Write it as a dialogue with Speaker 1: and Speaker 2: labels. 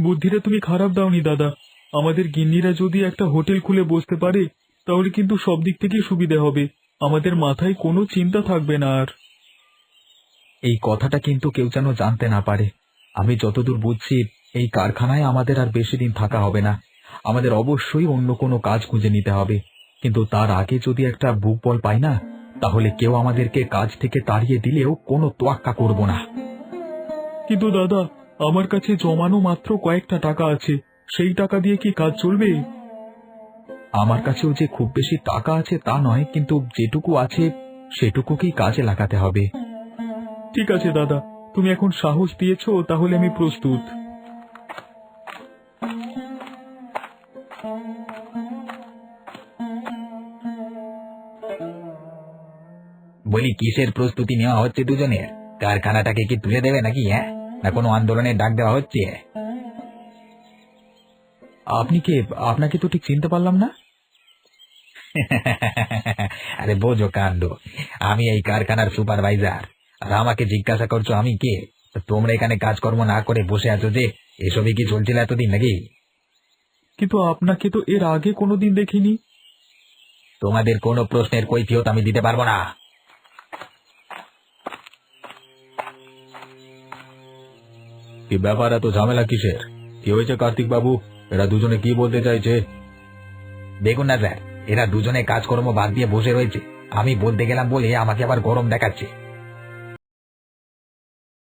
Speaker 1: বুদ্ধিটা তুমি খারাপ দাওনি দাদা। আমাদের গিন্নিরা যদি একটা হোটেল খুলে বসতে পারে তাহলে কিন্তু সব দিক থেকেই সুবিধে হবে। আমাদের মাথায় কোনো চিন্তা থাকবে না আর।
Speaker 2: এই কথাটা কিন্তু কেউ যেন জানতে না পারে। আমি যতদূর বুঝছি এই কারখানায় আমাদের আর বেশি দিন থাকা হবে না। আমাদের অবশ্যই অন্য কোনো কাজ খুঁজে নিতে হবে। কিন্তু তার আগে যদি একটা বুক বল পাই না তাহলে কেউ আমাদেরকে কাজ থেকে তাড়িয়ে দিলেও কোনো তোয়াক্কা করব না।
Speaker 1: কিন্তু দাদা আমার কাছে জমানো মাত্র কয়েকটা টাকা আছে। সেই টাকা দিয়ে কি কাজ চলবে?
Speaker 2: আমার কাছেও যে খুব বেশি টাকা আছে তা নয়, কিন্তু যেটুকু আছে সেটুকুকেই কাজে লাগাতে হবে।
Speaker 1: ঠিক আছে, দাদা। তুমি এখন সাহস দিয়েছ, তাহলে আমি প্রস্তুত।
Speaker 2: বলি, কিসের প্রস্তুতি নেওয়া হচ্ছে দুজনের? কারখানাটাকে কি তুলে দেবে নাকি হ্যাঁ? না কোনো আন্দোলনের ডাক দেওয়া হচ্ছে। আপনি কে আপনাকে তো ঠিক চিনতে পারলাম না? আরে বোঝো কাণ্ড আমি এই কারখানার সুপারভাইজার। আর আমাকে জিজ্ঞাসা করছ আমি কে? তোমরা এখানে কাজকর্ম না করে বসে আছো যে এসবই কি চলছিল এতদিন নাকি?
Speaker 1: কিন্তু আপনাকে তো এর আগে কোনোদিন দেখিনি।
Speaker 2: তোমাদের কোনো প্রশ্নের কৈফিয়ত আমি দিতে পারব না। কি ব্যাপার এত ঝামেলা কিসের? কি হয়েছে কার্তিক বাবু? এরা দুজনে কি বলতে চাইছে? দেখুন না স্যার, এরা দুজনে কাজকর্ম বাদ দিয়ে বসে রয়েছে। আমি বলতে গেলাম বলে আমাকে আবার গরম দেখাচ্ছে।